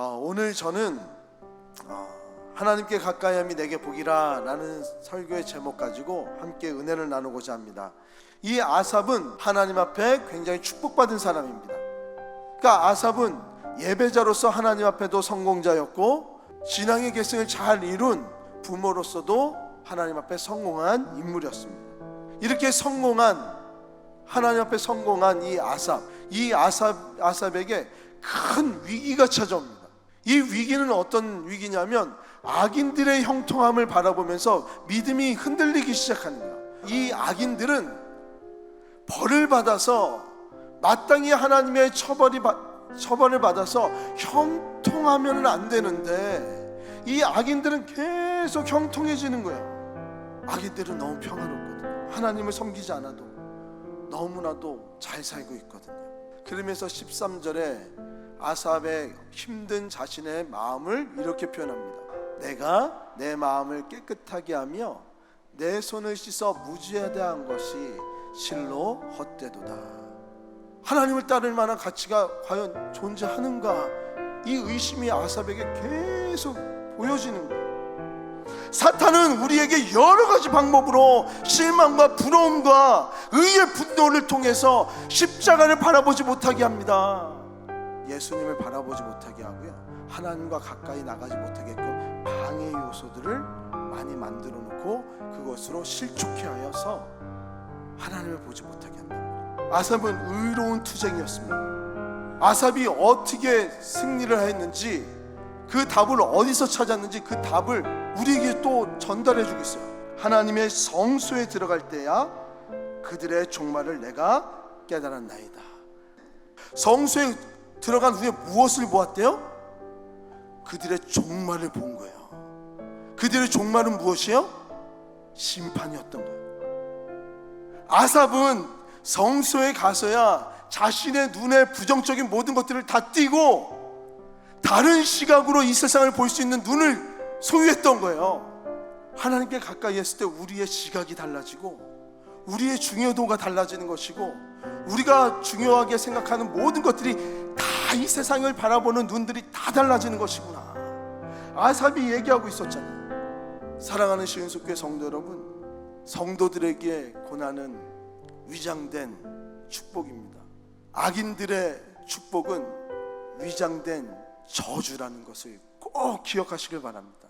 어, 오늘 저는 어, 하나님께 가까이함이 내게 복이라라는 설교의 제목 가지고 함께 은혜를 나누고자 합니다. 이 아삽은 하나님 앞에 굉장히 축복받은 사람입니다. 그러니까 아삽은 예배자로서 하나님 앞에도 성공자였고 신앙의 계승을 잘 이룬 부모로서도 하나님 앞에 성공한 인물이었습니다. 이렇게 성공한 하나님 앞에 성공한 이 아삽, 이 아삽 아삽에게 큰 위기가 찾아옵니다. 이 위기는 어떤 위기냐면 악인들의 형통함을 바라보면서 믿음이 흔들리기 시작하는 거예요. 이 악인들은 벌을 받아서 마땅히 하나님의 처벌이 받- 처벌을 받아서 형통하면 안 되는데 이 악인들은 계속 형통해지는 거예요. 악인들은 너무 평화롭거든요. 하나님을 섬기지 않아도 너무나도 잘 살고 있거든요. 그러면서 13절에 아삽의 힘든 자신의 마음을 이렇게 표현합니다. 내가 내 마음을 깨끗하게 하며 내 손을 씻어 무죄대한 것이 실로 헛되도다. 하나님을 따를 만한 가치가 과연 존재하는가? 이 의심이 아삽에게 계속 보여지는 거예요. 사탄은 우리에게 여러 가지 방법으로 실망과 부러움과 의의 분노를 통해서 십자가를 바라보지 못하게 합니다. 예수님을 바라보지 못하게 하고요. 하나님과 가까이 나가지 못하게끔 방해 요소들을 많이 만들어 놓고 그것으로 실족해 하여서 하나님을 보지 못하게 한다. 아삽은 의로운 투쟁이었습니다. 아삽이 어떻게 승리를 했는지 그 답을 어디서 찾았는지 그 답을 우리에게 또 전달해 주고 있어요. 하나님의 성소에 들어갈 때야 그들의 종말을 내가 깨달았나이다. 성소에 들어간 후에 무엇을 보았대요? 그들의 종말을 본 거예요. 그들의 종말은 무엇이요? 심판이었던 거예요. 아삽은 성소에 가서야 자신의 눈에 부정적인 모든 것들을 다 띄고 다른 시각으로 이 세상을 볼 수 있는 눈을 소유했던 거예요. 하나님께 가까이 했을 때 우리의 시각이 달라지고 우리의 중요도가 달라지는 것이고 우리가 중요하게 생각하는 모든 것들이 다이 세상을 바라보는 눈들이 다 달라지는 것이구나. 아삽이 얘기하고 있었잖아요. 사랑하는 시은숙교회 성도 여러분, 성도들에게 고난은 위장된 축복입니다. 악인들의 축복은 위장된 저주라는 것을 꼭 기억하시길 바랍니다.